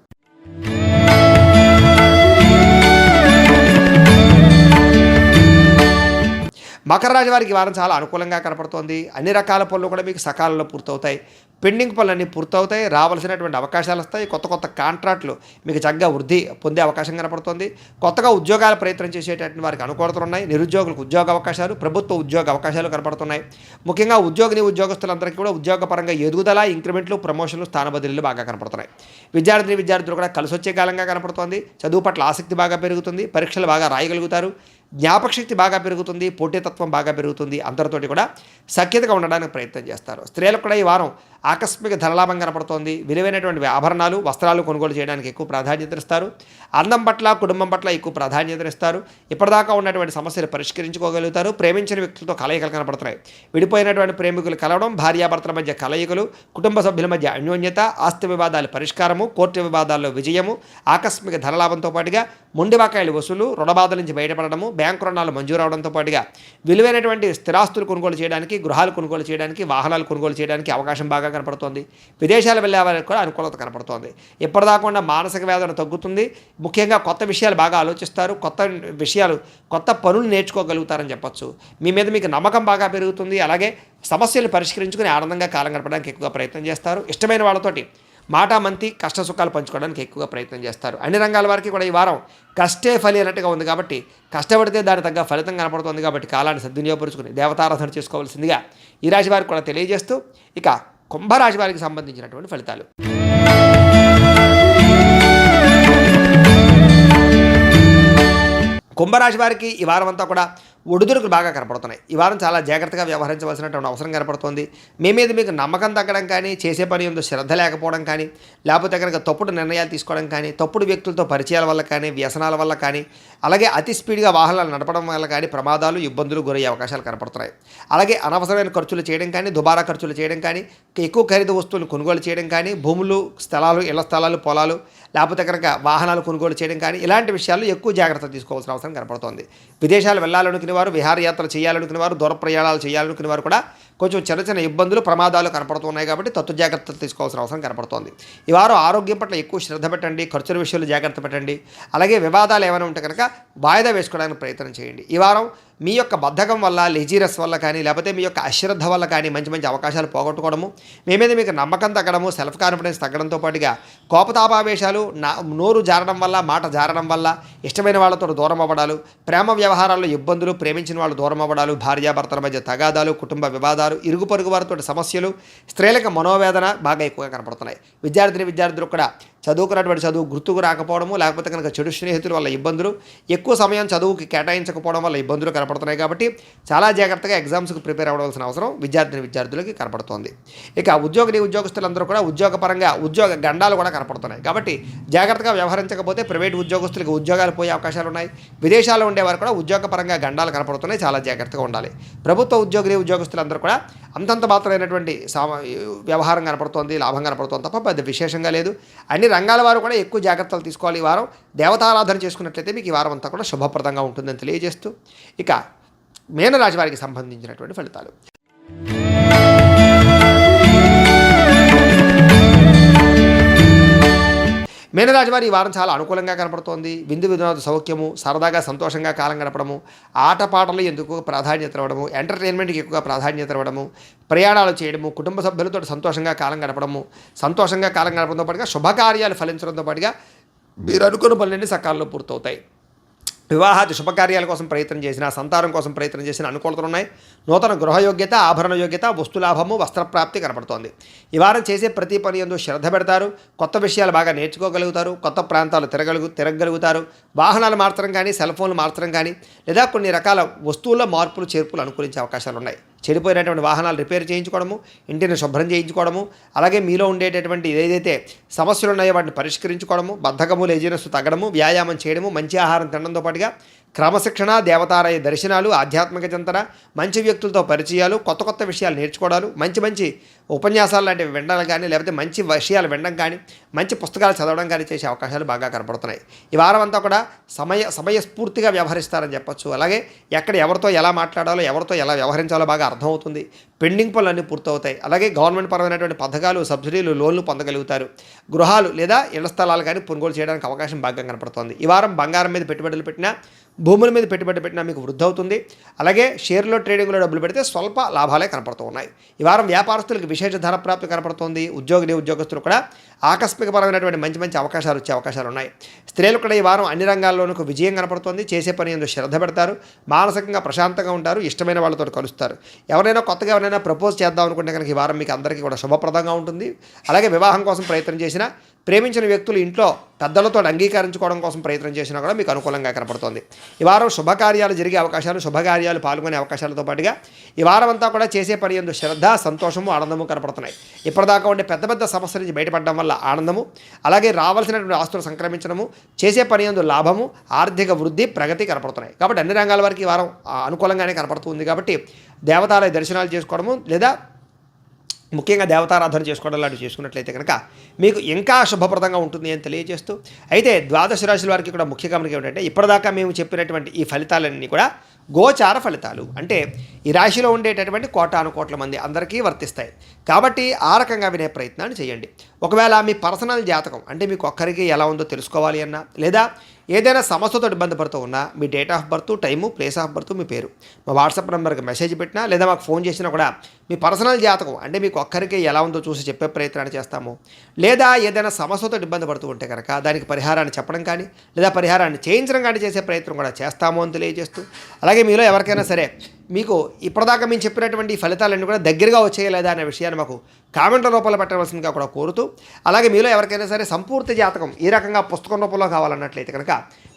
మకర రాశి వారికి వారం చాలా అనుకూలంగా కనపడుతోంది. అన్ని రకాల పనులు కూడా మీకు సకాలంలో పూర్తవుతాయి. పెండింగ్ పనులన్నీ పూర్తవుతాయి. రావాల్సినటువంటి అవకాశాలు వస్తాయి. కొత్త కొత్త కాంట్రాక్టులు మీకు చక్కగా వృద్ధి పొందే అవకాశం కనపడుతుంది. కొత్తగా ఉద్యోగాల ప్రయత్నం చేసేటటువంటి వారికి అనుకూలతలు ఉన్నాయి. నిరుద్యోగులకు ఉద్యోగ అవకాశాలు ప్రభుత్వ ఉద్యోగ అవకాశాలు కనపడుతున్నాయి. ముఖ్యంగా ఉద్యోగిని ఉద్యోగస్తులందరికీ కూడా ఉద్యోగపరంగా ఎదుగుదల ఇంక్రిమెంట్లు ప్రమోషన్లు స్థానబదిలీలు బాగా కనపడుతున్నాయి. విద్యార్థిని విద్యార్థులు కూడా కలిసి వచ్చే కాలంగా కనపడుతోంది. చదువు పట్ల ఆసక్తి బాగా పెరుగుతుంది. పరీక్షలు బాగా రాయగలుగుతారు. జ్ఞాపకశక్తి బాగా పెరుగుతుంది పోటీతత్వం బాగా పెరుగుతుంది అందరితోటి కూడా సఖ్యతగా ఉండడానికి ప్రయత్నం చేస్తారు. స్త్రీలకు కూడా ఈ వారం ఆకస్మిక ధనలాభం కనపడుతోంది. విలువైనటువంటి ఆభరణాలు వస్త్రాలు కొనుగోలు చేయడానికి ఎక్కువ ప్రాధాన్యత ఇస్తారు. అందం పట్ల కుటుంబం పట్ల ఎక్కువ ప్రాధాన్యత ఇస్తారు. ఇప్పటిదాకా ఉన్నటువంటి సమస్యలు పరిష్కరించుకోగలుగుతారు. ప్రేమించిన వ్యక్తులతో కలయికలు కనపడుతున్నాయి. విడిపోయినటువంటి ప్రేమికులు కలవడం భార్యాభర్తల మధ్య కలయికలు కుటుంబ సభ్యుల మధ్య అన్యోన్యత ఆస్తి వివాదాల పరిష్కారము కోర్టు వివాదాల్లో విజయము ఆకస్మిక ధనలాభంతో పాటుగా మొండివాకాయలు వసూలు రుణబాధల నుంచి బయటపడడము బ్యాంకు రుణాలు మంజూరు అవడంతో పాటుగా విలువైనటువంటి స్థిరాస్తులు కొనుగోలు చేయడానికి గృహాలు కొనుగోలు చేయడానికి వాహనాలు కొనుగోలు చేయడానికి అవకాశం బాగా కనపడుతోంది. విదేశాలు వెళ్ళే వారికి కూడా అనుకూలత కనపడుతోంది. ఇప్పటిదాకుండా మానసిక వేదన తగ్గుతుంది. ముఖ్యంగా కొత్త విషయాలు బాగా ఆలోచిస్తారు. కొత్త విషయాలు కొత్త పనులు నేర్చుకోగలుగుతారని చెప్పొచ్చు. మీ మీద మీకు నమ్మకం బాగా పెరుగుతుంది. అలాగే సమస్యలు పరిష్కరించుకుని ఆనందంగా కాలం గడపడానికి ఎక్కువగా ప్రయత్నం చేస్తారు. ఇష్టమైన వాళ్ళతోటి మాట మంతి కష్ట సుఖాలు పంచుకోవడానికి ఎక్కువగా ప్రయత్నం చేస్తారు. అన్ని రంగాల వారికి కూడా ఈ వారం కష్టే ఫలి అన్నట్టుగా ఉంది కాబట్టి కష్టపడితే దాని తగ్గ ఫలితం కనపడుతుంది కాబట్టి కాలాన్ని సద్వినియోగపరుచుకుని దేవతారాధన చేసుకోవాల్సిందిగా ఈ రాశి వారికి కూడా తెలియజేస్తూ ఇక కుంభరాశి వారికి సంబంధించినటువంటి ఫలితాలు. కుంభరాశి వారికి ఈ వారం అంతా కూడా ఒడిదుడుకులు బాగా కనపడుతున్నాయి. ఈ వారం చాలా జాగ్రత్తగా వ్యవహరించవలసినటువంటి అవసరం కనపడుతోంది. మీ మీద మీకు నమ్మకం తగ్గడం కానీ చేసే పని ఎందు శ్రద్ధ లేకపోవడం కానీ లేకపోతే కనుక తప్పుడు నిర్ణయాలు తీసుకోవడం కానీ తప్పుడు వ్యక్తులతో పరిచయాల వల్ల కానీ వ్యసనాల వల్ల కానీ అలాగే అతి స్పీడ్గా వాహనాలు నడపడం వల్ల కానీ ప్రమాదాలు ఇబ్బందులు గురయ్యే అవకాశాలు కనపడుతున్నాయి. అలాగే అనవసరమైన ఖర్చులు చేయడం కానీ దుబారా ఖర్చులు చేయడం కానీ ఎక్కువ ఖరీదు వస్తువులు కొనుగోలు చేయడం కానీ భూములు స్థలాలు ఇళ్ళ స్థలాలు పొలాలు లేకపోతే కనుక వాహనాలు కొనుగోలు చేయడం కానీ ఇలాంటి విషయాల్లో ఎక్కువ జాగ్రత్త తీసుకోవాల్సిన అవసరం కనపడుతోంది. విదేశాలు వెళ్ళాలనుకునే వారు విహారయాత్రలు చేయాలనుకునే వారు దూర ప్రయాణాలు చేయాలనుకునే వారు కూడా కొంచెం చిన్న చిన్న ఇబ్బందులు ప్రమాదాలు కనపడుతున్నాయి కాబట్టి తత్వ జాగ్రత్తలు తీసుకోవాల్సిన అవసరం కనపడుతోంది. ఈ వారు ఆరోగ్యం పట్ల ఎక్కువ శ్రద్ధ పెట్టండి ఖర్చుల విషయంలో జాగ్రత్త పెట్టండి. అలాగే వివాదాలు ఏమైనా ఉంటే కనుక వాయిదా వేసుకోవడానికి ప్రయత్నం చేయండి. ఈ వారం మీ యొక్క బద్ధకం వల్ల లెజీరస్ వల్ల కానీ లేకపోతే మీ యొక్క అశ్రద్ధ వల్ల కానీ మంచి మంచి అవకాశాలు పోగొట్టుకోవడము మీ మీద మీకు నమ్మకం తగ్గడము సెల్ఫ్ కాన్ఫిడెన్స్ తగ్గడంతో పాటుగా కోపతాపావేశాలు నా నోరు జారడం వల్ల మాట జారడం వల్ల ఇష్టమైన వాళ్ళతో దూరం అవ్వడాలు ప్రేమ వ్యవహారాల్లో ఇబ్బందులు ప్రేమించిన వాళ్ళు దూరం అవ్వడాలు భార్యాభర్తల మధ్య తగాదాలు కుటుంబ వివాదాలు ఇరుగు పొరుగు వారితో సమస్యలు స్త్రీలకు మనోవేదన బాగా ఎక్కువగా కనపడుతున్నాయి. విద్యార్థిని విద్యార్థులు కూడా చదువుకున్నటువంటి చదువు గుర్తుకు రాకపోవడము లేకపోతే కనుక చెడు స్నేహితుల వల్ల ఇబ్బందులు ఎక్కువ సమయం చదువుకి కేటాయించకపోవడం వల్ల ఇబ్బందులు కనపడుతున్నాయి కాబట్టి చాలా జాగ్రత్తగా ఎగ్జామ్స్కి ప్రిపేర్ అవ్వవలసిన అవసరం విద్యార్థిని విద్యార్థులకి కనపడుతోంది. ఇక ఉద్యోగిని ఉద్యోగస్తులందరూ కూడా ఉద్యోగపరంగా ఉద్యోగ గండాలు కూడా కనపడుతున్నాయి. కాబట్టి జాగ్రత్తగా వ్యవహరించకపోతే ప్రైవేట్ ఉద్యోగస్తులకు ఉద్యోగాలు పోయే అవకాశాలు ఉన్నాయి విదేశాల్లో ఉండేవారు కూడా ఉద్యోగపరంగా గండాలు కనపడుతున్నాయి. చాలా జాగ్రత్తగా ఉండాలి. ప్రభుత్వ ఉద్యోగిని ఉద్యోగస్తులందరూ కూడా అంతంత మాత్రమైనటువంటి సామ వ్యవహారం కనపడుతోంది లాభం కనపడుతోంది తప్ప పెద్ద విశేషంగా లేదు. అన్ని రంగాల వారు కూడా ఎక్కువ జాగ్రత్తలు తీసుకోవాలి ఈ వారం. దేవతారాధన చేసుకున్నట్లయితే మీకు ఈ వారం అంతా కూడా శుభప్రదంగా ఉంటుందని తెలియజేస్తూ ఇక మీనరాశి వారికి సంబంధించినటువంటి ఫలితాలు. మీనరాశి వారి ఈ వారం చాలా అనుకూలంగా కనపడుతోంది. విందు విధునాథ సౌఖ్యము సరదాగా సంతోషంగా కాలం గడపడము ఆటపాటలు ఎందుకు ప్రాధాన్యత ఇవ్వడము ఎంటర్టైన్మెంట్కి ఎక్కువగా ప్రాధాన్యత ఇవ్వడము ప్రయాణాలు చేయడము కుటుంబ సభ్యులతో సంతోషంగా కాలం గడపడము సంతోషంగా కాలం గడపడంతో పాటుగా శుభకార్యాలు ఫలించడంతో పాటుగా మీరు అనుకున్న పనులన్నీ సకాలంలో పూర్తవుతాయి. వివాహాది శుభకార్యాల కోసం ప్రయత్నం చేసిన సంతానం కోసం ప్రయత్నం చేసిన అనుకూలతలు ఉన్నాయి. నూతన గృహయోగ్యత ఆభరణ యోగ్యత వస్తులాభము వస్త్రప్రాప్తి కనపడుతోంది ఈ వారం చేసే ప్రతి పని ఎందు శ్రద్ధ పెడతారు. కొత్త విషయాలు బాగా నేర్చుకోగలుగుతారు. కొత్త ప్రాంతాలు తిరగలుగు తిరగలుగుతారు. వాహనాలు మార్చడం కానీ సెల్ ఫోన్లు మార్చడం కానీ లేదా కొన్ని రకాల వస్తువుల మార్పులు చేర్పులు అనుకూలించే అవకాశాలు ఉన్నాయి. చెడిపోయినటువంటి వాహనాలు రిపేర్ చేయించుకోవడము ఇంటిని శుభ్రం చేయించుకోవడము అలాగే మీలో ఉండేటటువంటి ఏదైతే సమస్యలు ఉన్నాయో వాటిని పరిష్కరించుకోవడము బద్ధకము లేజినెస్ తగ్గడము వ్యాయామం చేయడము మంచి ఆహారం తినడంతో పాటుగా క్రమశిక్షణ దేవతాలయ దర్శనాలు ఆధ్యాత్మిక చింతన మంచి వ్యక్తులతో పరిచయాలు కొత్త కొత్త విషయాలు నేర్చుకోవడాలు మంచి మంచి ఉపన్యాసాలు లాంటివి వినడం కానీ లేకపోతే మంచి విషయాలు వినడం కానీ మంచి పుస్తకాలు చదవడం కానీ చేసే అవకాశాలు బాగా కనపడుతున్నాయి. ఈ వారం అంతా కూడా సమయ సమయస్ఫూర్తిగా వ్యవహరిస్తారని చెప్పొచ్చు. అలాగే ఎక్కడ ఎవరితో ఎలా మాట్లాడాలో ఎవరితో ఎలా వ్యవహరించాలో బాగా అర్థమవుతుంది. పెండింగ్ పనులు అన్నీ పూర్తవుతాయి. అలాగే గవర్నమెంట్ పరమైనటువంటి పథకాలు సబ్సిడీలు లోన్లు పొందగలుగుతారు. గృహాలు లేదా ఇళ్ళ స్థలాలు కానీ కొనుగోలు చేయడానికి అవకాశం బాగా కనపడుతుంది. ఈ వారం బంగారం మీద పెట్టుబడులు పెట్టినా భూముల మీద పెట్టుబడి పెట్టినా మీకు వృద్ధి అవుతుంది. అలాగే షేర్లో ట్రేడింగ్లో డబ్బులు పెడితే స్వల్ప లాభాలే కనపడుతూ ఉన్నాయి. ఈ వారం వ్యాపారస్తులకు విశేష ధర ప్రాప్తి కనపడుతుంది. ఉద్యోగిని ఉద్యోగస్తులు కూడా ఆకస్మికపరమైనటువంటి మంచి మంచి అవకాశాలు వచ్చే అవకాశాలు ఉన్నాయి. స్త్రీలు కూడా ఈ వారం అన్ని రంగాల్లోనూ విజయం కనపడుతోంది. చేసే పని ఎందుకు శ్రద్ధ పెడతారు. మానసికంగా ప్రశాంతంగా ఉంటారు. ఇష్టమైన వాళ్ళతో కలుస్తారు. ఎవరైనా కొత్తగా ఎవరైనా ప్రపోజ్ చేద్దాం అనుకుంటే కనుక ఈ వారం మీకు అందరికీ కూడా శుభప్రదంగా ఉంటుంది. అలాగే వివాహం కోసం ప్రయత్నం చేసినా ప్రేమించిన వ్యక్తులు ఇంట్లో పెద్దలతో అంగీకరించుకోవడం కోసం ప్రయత్నం చేసినా కూడా మీకు అనుకూలంగా కనపడుతుంది. ఈ వారం శుభకార్యాలు జరిగే అవకాశాలు శుభకార్యాలు పాల్గొనే అవకాశాలతో పాటుగా ఈ వారం అంతా కూడా చేసే పని ఎందు శ్రద్ధ సంతోషము ఆనందము కనపడుతున్నాయి. ఇప్పటిదాకా ఉండే పెద్ద పెద్ద సమస్య నుంచి బయటపడడం వల్ల ఆనందము అలాగే రావాల్సినటువంటి ఆస్తులు సంక్రమించడము చేసే పని ఎందు లాభము ఆర్థిక వృద్ధి ప్రగతి కనపడుతున్నాయి. కాబట్టి అన్ని రంగాల వారికి ఈ వారం అనుకూలంగానే కనపడుతుంది కాబట్టి దేవతాలయ దర్శనాలు చేసుకోవడము లేదా ముఖ్యంగా దేవతారాధన చేసుకోవడం లాంటివి చేసుకున్నట్లయితే కనుక మీకు ఇంకా శుభప్రదంగా ఉంటుంది అని తెలియజేస్తూ అయితే ద్వాదశ రాశుల వారికి కూడా ముఖ్య గమనిక ఏమిటంటే ఇప్పటిదాకా మేము చెప్పినటువంటి ఈ ఫలితాలన్నీ కూడా గోచార ఫలితాలు. అంటే ఈ రాశిలో ఉండేటటువంటి కోటాను కోట్ల మంది అందరికీ వర్తిస్తాయి. కాబట్టి ఆ రకంగా వినే ప్రయత్నాన్ని చేయండి. ఒకవేళ మీ పర్సనల్ జాతకం అంటే మీకు ఒక్కరికి ఎలా ఉందో తెలుసుకోవాలి అన్నా లేదా ఏదైనా సమస్యతో ఇబ్బంది పడుతూ ఉన్నా మీ date of birth time place of birth మీ పేరు. మా వాట్సాప్ నెంబర్కి మెసేజ్ పెట్టినా లేదా మాకు ఫోన్ చేసినా కూడా మీ పర్సనల్ జాతకం అంటే మీకు ఒక్కరికి ఎలా ఉందో చూసి చెప్పే ప్రయత్నాన్ని చేస్తాము. లేదా ఏదైనా సమస్యతో ఇబ్బంది పడుతూ ఉంటే కనుక దానికి పరిహారాన్ని చెప్పడం కానీ లేదా పరిహారాన్ని చేయించడం కానీ చేసే ప్రయత్నం కూడా చేస్తాము అని తెలియజేస్తూ. అలాగే మీలో ఎవరికైనా సరే మీకు ఇప్పటిదాకా మేము చెప్పినటువంటి ఫలితాలన్నీ కూడా దగ్గరగా వచ్చేయలేదా అనే విషయాన్ని మాకు కామెంట్ల రూపంలో పెట్టవలసిందిగా కూడా కోరుతూ అలాగే మీలో ఎవరికైనా సరే సంపూర్తి జాతకం ఈ రకంగా పుస్తకం రూపంలో కావాలన్నట్లయితే కనుక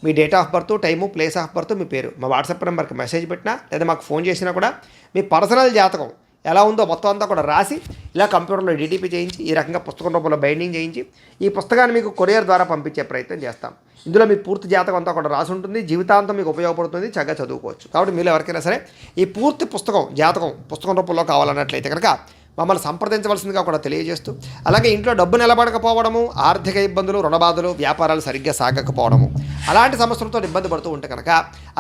మీ date of birth time place of birth మీ పేరు మా వాట్సాప్ నెంబర్కి మెసేజ్ పెట్టినా లేదా మాకు ఫోన్ చేసినా కూడా మీ పర్సనల్ జాతకం ఎలా ఉందో మొత్తం అంతా కూడా రాసి ఇలా కంప్యూటర్లో డిటిపి చేయించి ఈ రకంగా పుస్తకం రూపంలో బైండింగ్ చేయించి ఈ పుస్తకాన్ని మీకు కొరియర్ ద్వారా పంపించే ప్రయత్నం చేస్తాం. ఇందులో మీ పూర్తి జాతకం అంతా కూడా రాసి ఉంటుంది. జీవితాంతం మీకు ఉపయోగపడుతుంది. చక్కగా చదువుకోవచ్చు. కాబట్టి మీరు ఎవరికైనా సరే ఈ పూర్తి పుస్తకం జాతకం పుస్తకం రూపంలో కావాలన్నట్లయితే కనుక మమ్మల్ని సంప్రదించవలసిందిగా కూడా తెలియజేస్తూ అలాగే ఇంట్లో డబ్బు నిలబడకపోవడము ఆర్థిక ఇబ్బందులు రుణబాధలు వ్యాపారాలు సరిగ్గా సాగకపోవడము అలాంటి సమస్యలతో ఇబ్బంది పడుతూ ఉంటే కనుక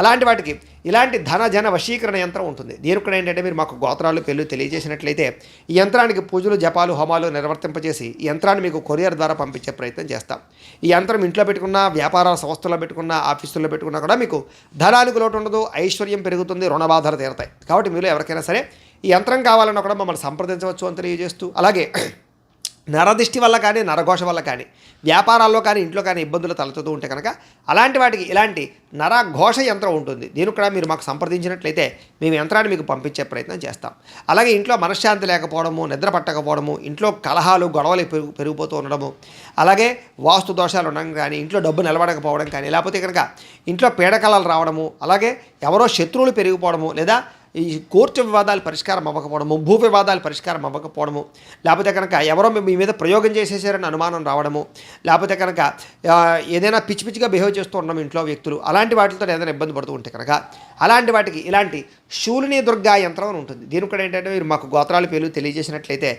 అలాంటి వాటికి ఇలాంటి ధన జన వశీకరణ యంత్రం ఉంటుంది. దీని కూడా ఏంటంటే మీరు మాకు గోత్రాలు పెళ్ళి తెలియజేసినట్లయితే ఈ యంత్రానికి పూజలు జపాలు హోమాలు నిర్వర్తింపజేసి ఈ యంత్రాన్ని మీకు కొరియర్ ద్వారా పంపించే ప్రయత్నం చేస్తాం. ఈ యంత్రం ఇంట్లో పెట్టుకున్న వ్యాపార సంస్థల్లో పెట్టుకున్న ఆఫీసుల్లో పెట్టుకున్నా కూడా మీకు ధనానికి లోటు ఉండదు ఐశ్వర్యం పెరుగుతుంది రుణబాధలు తీరతాయి. కాబట్టి మీరు ఎవరికైనా సరే ఈ యంత్రం కావాలన్నా కూడా మమ్మల్ని సంప్రదించవచ్చు అని తెలియజేస్తూ అలాగే నరదిష్టి వల్ల కానీ నరఘోష వల్ల కానీ వ్యాపారాల్లో కానీ ఇంట్లో కానీ ఇబ్బందులు తలెత్తుతూ ఉంటే కనుక అలాంటి వాటికి ఇలాంటి నరఘోష యంత్రం ఉంటుంది. దీని కూడా మీరు మాకు సంప్రదించినట్లయితే మేము యంత్రాన్ని మీకు పంపించే ప్రయత్నం చేస్తాం. అలాగే ఇంట్లో మనశ్శాంతి లేకపోవడము నిద్ర పట్టకపోవడము ఇంట్లో కలహాలు గొడవలు పెరుగు పెరిగిపోతూ ఉండడము అలాగే వాస్తు దోషాలు ఉండడం కానీ ఇంట్లో డబ్బు నిలబడకపోవడం కానీ లేకపోతే కనుక ఇంట్లో పీడకలాలు రావడము అలాగే ఎవరో శత్రువులు పెరిగిపోవడము లేదా ఈ కోర్టు వివాదాలు పరిష్కారం అవ్వకపోవడము భూ వివాదాలు పరిష్కారం అవ్వకపోవడము లేకపోతే కనుక ఎవరో మీ- మీద ప్రయోగం చేసేసారని అనుమానం రావడము లేకపోతే కనుక ఏదైనా పిచ్చి పిచ్చిగా బిహేవ్ చేస్తూ ఉండడం ఇంట్లో వ్యక్తులు అలాంటి వాటితో ఏదైనా ఇబ్బంది పడుతూ ఉంటే కనుక అలాంటి వాటికి ఇలాంటి శూలిని దుర్గా యంత్రం అని ఉంటుంది. దీని కూడా ఏంటంటే మీరు మాకు గోత్రాలు పేర్లు తెలియజేసినట్లయితే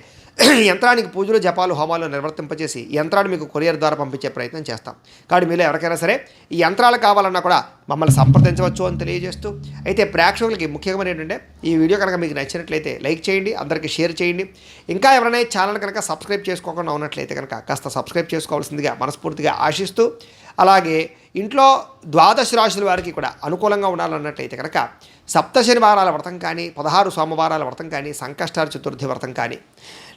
యంత్రానికి పూజలు జపాలు హోమాలు నిర్వర్తింపచేసి యంత్రాన్ని మీకు కొరియర్ ద్వారా పంపించే ప్రయత్నం చేస్తాం. కాబట్టి మీలో ఎవరికైనా సరే ఈ యంత్రాలు కావాలన్నా కూడా మమ్మల్ని సంప్రదించవచ్చు అని తెలియజేస్తూ అయితే ప్రేక్షకులకి ముఖ్యమైన ఏంటంటే ఈ వీడియో కనుక మీకు నచ్చినట్లయితే లైక్ చేయండి అందరికీ షేర్ చేయండి. ఇంకా ఎవరైనా ఛానల్ కనుక సబ్స్క్రైబ్ చేసుకోకుండా ఉన్నట్లయితే కనుక కాస్త సబ్స్క్రైబ్ చేసుకోవాల్సిందిగా మనస్ఫూర్తిగా ఆశిస్తూ అలాగే ఇంట్లో ద్వాదశ రాశుల వారికి కూడా అనుకూలంగా ఉండాలన్నట్లయితే కనుక సప్త శనివారాల వ్రతం కానీ పదహారు సోమవారాల వ్రతం కానీ సంకష్టాల చతుర్థి వ్రతం కానీ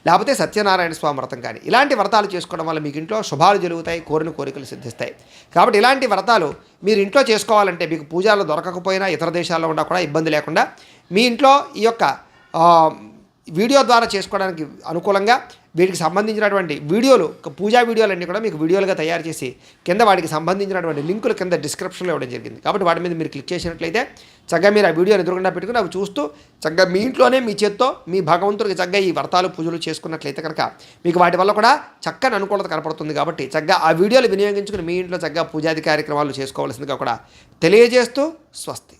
లేకపోతే సత్యనారాయణ స్వామి వ్రతం కానీ ఇలాంటి వ్రతాలు చేసుకోవడం వల్ల మీకు ఇంట్లో శుభాలు జరుగుతాయి కోరిన కోరికలు సిద్ధిస్తాయి. కాబట్టి ఇలాంటి వ్రతాలు మీరు ఇంట్లో చేసుకోవాలంటే మీకు పూజలు దొరకకపోయినా ఇతర దేశాల్లో ఉన్నా కూడా ఇబ్బంది లేకుండా మీ ఇంట్లో ఈ యొక్క వీడియో ద్వారా చేసుకోవడానికి అనుకూలంగా వీటికి సంబంధించినటువంటి వీడియోలు పూజా వీడియోలన్నీ కూడా మీకు వీడియోలుగా తయారు చేసి కింద వాటికి సంబంధించినటువంటి లింకులు కింద డిస్క్రిప్షన్లో ఇవ్వడం జరిగింది. కాబట్టి వాటి మీద మీరు క్లిక్ చేసినట్లయితే చక్కగా మీరు ఆ వీడియోని ఎదురుకుండా పెట్టుకుని అవి చూస్తూ చక్కగా మీ ఇంట్లోనే మీ చేత్తో మీ భగవంతుడికి చక్కగా ఈ వ్రతాలు పూజలు చేసుకున్నట్లయితే కనుక మీకు వాటి వల్ల కూడా చక్కని అనుకూలత కనపడుతుంది కాబట్టి చక్కగా ఆ వీడియోలు వినియోగించుకుని మీ ఇంట్లో చక్కగా పూజాది కార్యక్రమాలు చేసుకోవాల్సిందిగా కూడా తెలియజేస్తూ స్వస్తి.